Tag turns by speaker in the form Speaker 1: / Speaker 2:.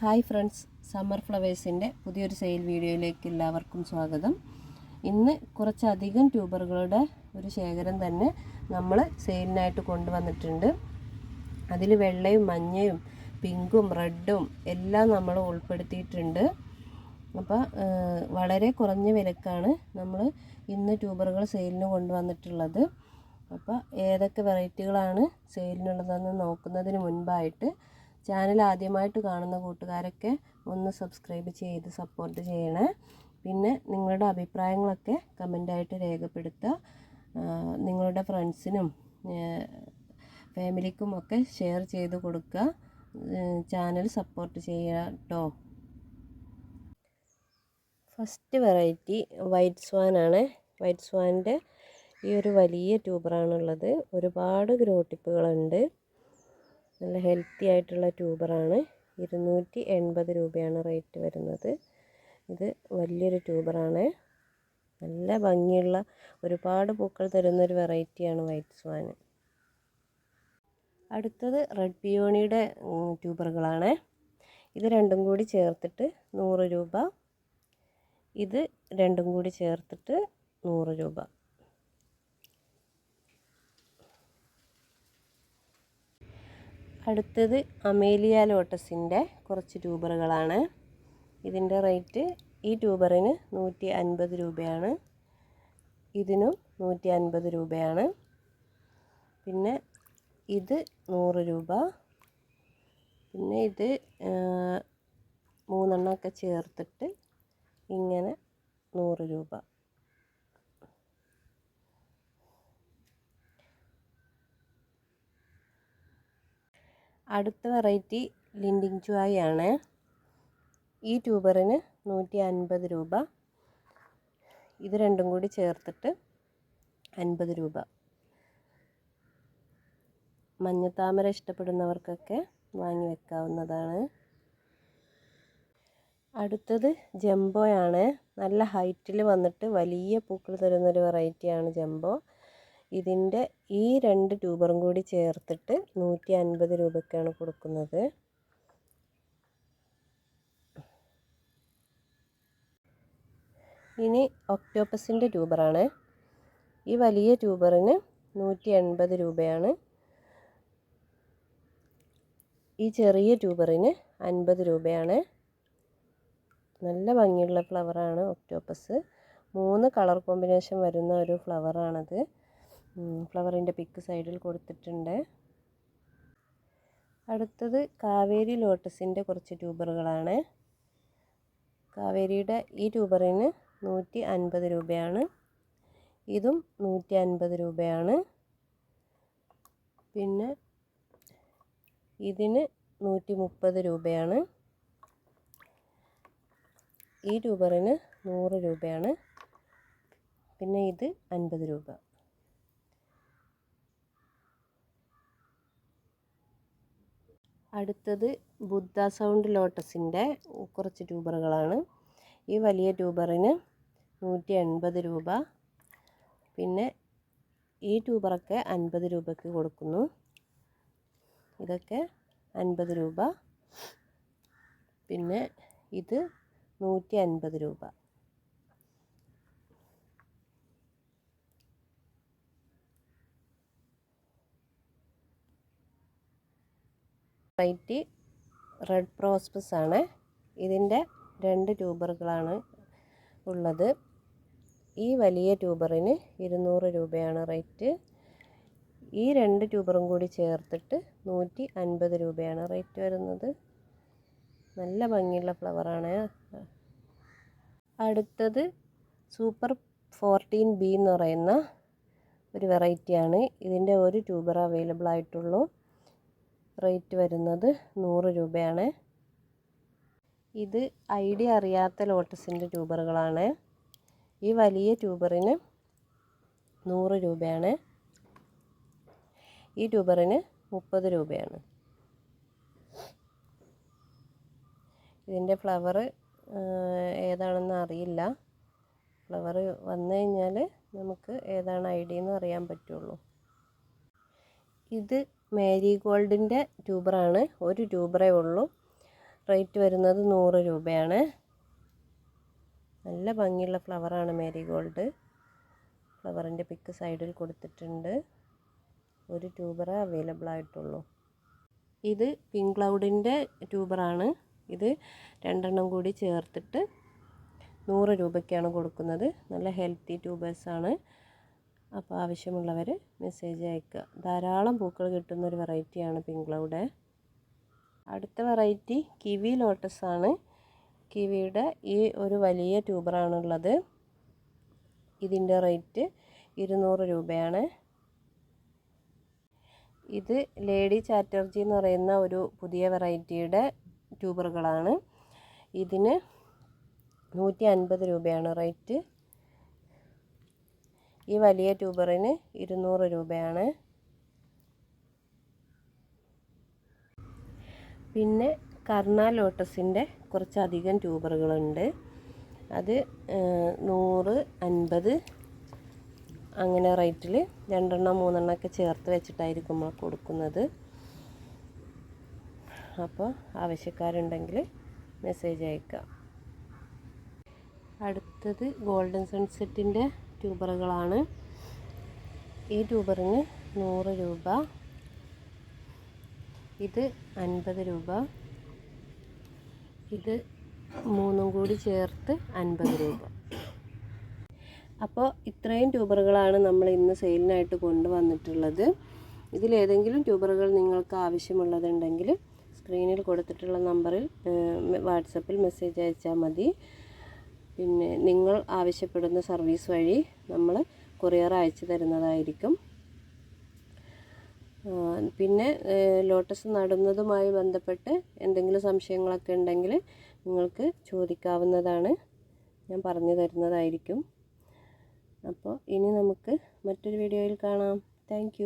Speaker 1: Hi friends summer ഫ്ലവേഴ്സിന്റെ പുതിയൊരു sale വീഡിയോയിലേക്ക് എല്ലാവർക്കും സ്വാഗതം. ഇന്ന് കുറച്ചധികം ട്യൂബറുകളുടെ ഒരു ശേഖരം തന്നെ നമ്മൾ സെയിലിനായിട്ട് കൊണ്ടുവന്നിട്ടുണ്ട്. അതിൽ വെള്ളയും മഞ്ഞയും പിങ്കും റെഡും എല്ലാം നമ്മൾ ഉൾപ്പെടുത്തിയിട്ടുണ്ട്. അപ്പോൾ വളരെ കുറഞ്ഞ വിലക്കാണ് നമ്മൾ ഇന്ന് ട്യൂബറുകൾ സെയിലിന് കൊണ്ടുവന്നിട്ടുള്ളത്. അപ്പോൾ ഏതൊക്കെ വെറൈറ്റികളാണ് സെയിലിനുള്ളതെന്ന് നോക്കുന്നതിന് മുൻപായിട്ട് ചാനൽ ആദ്യമായിട്ട് കാണുന്ന കൂട്ടുകാരൊക്കെ ഒന്ന് സബ്സ്ക്രൈബ് ചെയ്ത് സപ്പോർട്ട് ചെയ്യണേ. പിന്നെ നിങ്ങളുടെ അഭിപ്രായങ്ങളൊക്കെ കമന്റായിട്ട് രേഖപ്പെടുത്തുക. നിങ്ങളുടെ ഫ്രണ്ട്സിനും ഫാമിലിക്കും ഒക്കെ ഷെയർ ചെയ്ത് കൊടുക്കുക. ചാനൽ സപ്പോർട്ട് ചെയ്യുക കേട്ടോ ഫസ്റ്റ് വെറൈറ്റി വൈറ്റ് സ്വാനാണ് വൈറ്റ് സ്വാനിന്റെ ഈ ഒരു വലിയ ട്യൂബറാണുള്ളത് ഒരുപാട് ഗ്രോ ഗ്രോട്ടിപ്പുകളുണ്ട് നല്ല ഹെൽത്തി ആയിട്ടുള്ള ട്യൂബറാണ് ഇരുന്നൂറ്റി എൺപത് രൂപയാണ് റേറ്റ് വരുന്നത്. ഇത് വലിയൊരു ട്യൂബറാണ് നല്ല ഭംഗിയുള്ള ഒരുപാട് പൂക്കൾ തരുന്നൊരു വെറൈറ്റിയാണ് വൈറ്റ് സ്വാൻ അടുത്തത് റെഡ് പിയോണിയുടെ ട്യൂബറുകളാണ് ഇത് രണ്ടും കൂടി ചേർത്തിട്ട് നൂറ് രൂപ. ഇത് രണ്ടും കൂടി ചേർത്തിട്ട് നൂറ് രൂപ. അടുത്തത് അമേലിയ ലോട്ടസിന്റെ കുറച്ച് ട്യൂബറുകളാണ്. ഇതിന്റെ റേറ്റ് ഈ ട്യൂബറിന് നൂറ്റി അൻപത് രൂപയാണ്. ഇതിനും നൂറ്റി അൻപത് രൂപയാണ്. പിന്നെ ഇത് നൂറ് രൂപ. പിന്നെ ഇത് മൂന്നെണ്ണമൊക്കെ ചേർത്തിട്ട് ഇങ്ങനെ നൂറ് രൂപ. അടുത്ത വെറൈറ്റി ലിൻഡിങ് ചുവായി ആണ് ഈ ട്യൂബറിന് നൂറ്റി അൻപത് രൂപ. ഇത് രണ്ടും കൂടി ചേർത്തിട്ട് അൻപത് രൂപ. മഞ്ഞത്താമര ഇഷ്ടപ്പെടുന്നവർക്കൊക്കെ വാങ്ങി വെക്കാവുന്നതാണ്. അടുത്തത് ജംബോയാണ്. നല്ല ഹൈറ്റിൽ വന്നിട്ട് വലിയ പൂക്കൾ തരുന്നൊരു വെറൈറ്റിയാണ് ജംബോ. ഇതിന്റെ ഈ രണ്ട് ട്യൂബറും കൂടി ചേർത്തിട്ട് നൂറ്റി അൻപത് രൂപയ്ക്കാണ് കൊടുക്കുന്നത്. ഇനി ഒക്ടോപ്പസിന്റെ ട്യൂബറാണ്. ഈ വലിയ ട്യൂബറിന് നൂറ്റി എൺപത് രൂപയാണ്. ഈ ചെറിയ ട്യൂബറിന് അൻപത് രൂപയാണ്. നല്ല ഭംഗിയുള്ള ഫ്ലവറാണ് ഒക്ടോപ്പസ്. മൂന്ന് കളർ കോമ്പിനേഷൻ വരുന്ന ഒരു ഫ്ലവറാണത്. ഫ്ലവറിന്റെ പിക്ക് സൈഡിൽ കൊടുത്തിട്ടുണ്ട്. അടുത്തത് കാവേരി ലോട്ടസിന്റെ കുറച്ച് ട്യൂബറുകളാണ്. കാവേരിയുടെ ഈ ട്യൂബറിന് നൂറ്റി അൻപത് രൂപയാണ്. ഇതും നൂറ്റി അൻപത് രൂപയാണ്. പിന്നെ ഇതിന് നൂറ്റി മുപ്പത് രൂപയാണ്. ഈ ട്യൂബറിന് നൂറ് രൂപയാണ്. പിന്നെ ഇത് അൻപത് രൂപ. അടുത്തത് ബുദ്ധ സൗണ്ട് ലോട്ടസിന്റെ കുറച്ച് ട്യൂബറുകളാണ്. ഈ വലിയ ട്യൂബറിന് നൂറ്റി എൺപത് രൂപ. പിന്നെ ഈ ട്യൂബറൊക്കെ അൻപത് രൂപയ്ക്ക് കൊടുക്കുന്നു. ഇതൊക്കെ അൻപത് രൂപ. പിന്നെ ഇത് നൂറ്റി അൻപത് രൂപ. വെറൈറ്റി റെഡ് പ്രോസ്പസ് ആണ്. ഇതിന്റെ രണ്ട് ട്യൂബറുകളാണ് ഉള്ളത്. ഈ വലിയ ട്യൂബറിന് ഇരുന്നൂറ് രൂപയാണ് റേറ്റ്. ഈ രണ്ട് ട്യൂബറും കൂടി ചേർത്തിട്ട് നൂറ്റി അൻപത് രൂപയാണ് റേറ്റ് വരുന്നത്. നല്ല ഭംഗിയുള്ള ഫ്ലവറാണ്. അടുത്തത് സൂപ്പർ ഫോർട്ടീൻ ബി എന്ന് പറയുന്ന ഒരു വെറൈറ്റിയാണ്. ഇതിന്റെ ഒരു ട്യൂബർ അവൈലബിൾ ആയിട്ടുള്ളൂ. റേറ്റ് വരുന്നത് നൂറ് രൂപയാണ്. ഇത് ഐഡിയ അറിയാത്ത ലോട്ടസിന്റെ ട്യൂബറുകളാണ്. ഈ വലിയ ട്യൂബറിന് നൂറ് രൂപയാണ്. ഈ ട്യൂബറിന് മുപ്പത് രൂപയാണ്. ഇതിന്റെ ഫ്ലവർ ഏതാണെന്ന് അറിയില്ല. ഫ്ലവർ വന്നു കഴിഞ്ഞാൽ നമുക്ക് ഏതാണ് ഐഡിയ എന്ന് അറിയാൻ പറ്റുള്ളൂ. ഇത് മേരി ഗോൾഡിന്റെ ട്യൂബറാണ്. ഒരു ട്യൂബറേ ഉള്ളൂ. റേറ്റ് വരുന്നത് നൂറ് രൂപയാണ്. നല്ല ഭംഗിയുള്ള ഫ്ലവറാണ് മേരിഗോൾഡ് ഫ്ലവറിന്റെ പിക്ക് സൈഡിൽ കൊടുത്തിട്ടുണ്ട്. ഒരു ട്യൂബറേ അവൈലബിൾ ആയിട്ടുള്ളൂ. ഇത് പിങ്ക് ക്ലൗഡിന്റെ ട്യൂബറാണ്. ഇത് രണ്ടെണ്ണം കൂടി ചേർത്തിട്ട് നൂറ് രൂപയ്ക്കാണ് കൊടുക്കുന്നത്. നല്ല ഹെൽത്തി ട്യൂബേഴ്സാണ്. അപ്പോൾ ആവശ്യമുള്ളവർ മെസ്സേജ് അയക്കുക. ധാരാളം പൂക്കൾ കിട്ടുന്ന ഒരു വെറൈറ്റിയാണ് പിങ്ക് ക്ലൗഡ് അടുത്ത വെറൈറ്റി കിവി ലോട്ടസ് ആണ്. കിവിയുടെ ഈ ഒരു വലിയ ട്യൂബറാണുള്ളത് ഇതിന്റെ റേറ്റ് ഇരുന്നൂറ് രൂപയാണ്. ഇത് ലേഡി ചാറ്റർജി എന്ന് പറയുന്ന ഒരു പുതിയ വെറൈറ്റിയുടെ ട്യൂബറുകളാണ് ഇതിന് നൂറ്റി അൻപത് രൂപയാണ് റേറ്റ് ഈ വലിയ ട്യൂബറിന് ഇരുന്നൂറ് രൂപയാണ്. പിന്നെ കർണാ ലോട്ടസിന്റെ കുറച്ചധികം ട്യൂബറുകളുണ്ട്. അത് നൂറ് അൻപത് അങ്ങനെ റേറ്റിൽ രണ്ടെണ്ണം മൂന്നെണ്ണം ഒക്കെ ചേർത്ത് വെച്ചിട്ടായിരിക്കും നമ്മൾ കൊടുക്കുന്നത്. അപ്പോൾ ആവശ്യക്കാരുണ്ടെങ്കിൽ മെസ്സേജ് അയക്കാം. അടുത്തത് ഗോൾഡൻ സൺസെറ്റിന്റെ ട്യൂബറുകളാണ്. ഈ ട്യൂബറിന് നൂറ് രൂപ. ഇത് അൻപത് രൂപ. ഇത് മൂന്നും കൂടി ചേർത്ത് അൻപത് രൂപ. അപ്പോൾ ഇത്രയും ട്യൂബറുകളാണ് നമ്മൾ ഇന്ന് സെയിലിനായിട്ട് കൊണ്ടുവന്നിട്ടുള്ളത്. ഇതിലേതെങ്കിലും ട്യൂബറുകൾ നിങ്ങൾക്ക് ആവശ്യമുള്ളതുണ്ടെങ്കിൽ സ്ക്രീനിൽ കൊടുത്തിട്ടുള്ള നമ്പറിൽ വാട്സപ്പിൽ മെസ്സേജ് അയച്ചാൽ മതി. പിന്നെ നിങ്ങൾ ആവശ്യപ്പെടുന്ന സർവീസ് വഴി നമ്മൾ കൊറിയർ അയച്ചു തരുന്നതായിരിക്കും. പിന്നെ ലോട്ടസ് നടുന്നതുമായി ബന്ധപ്പെട്ട് എന്തെങ്കിലും സംശയങ്ങളൊക്കെ ഉണ്ടെങ്കിൽ നിങ്ങൾക്ക് ചോദിക്കാവുന്നതാണ്. ഞാൻ പറഞ്ഞു തരുന്നതായിരിക്കും. അപ്പോൾ ഇനി നമുക്ക് മറ്റൊരു വീഡിയോയിൽ കാണാം. താങ്ക്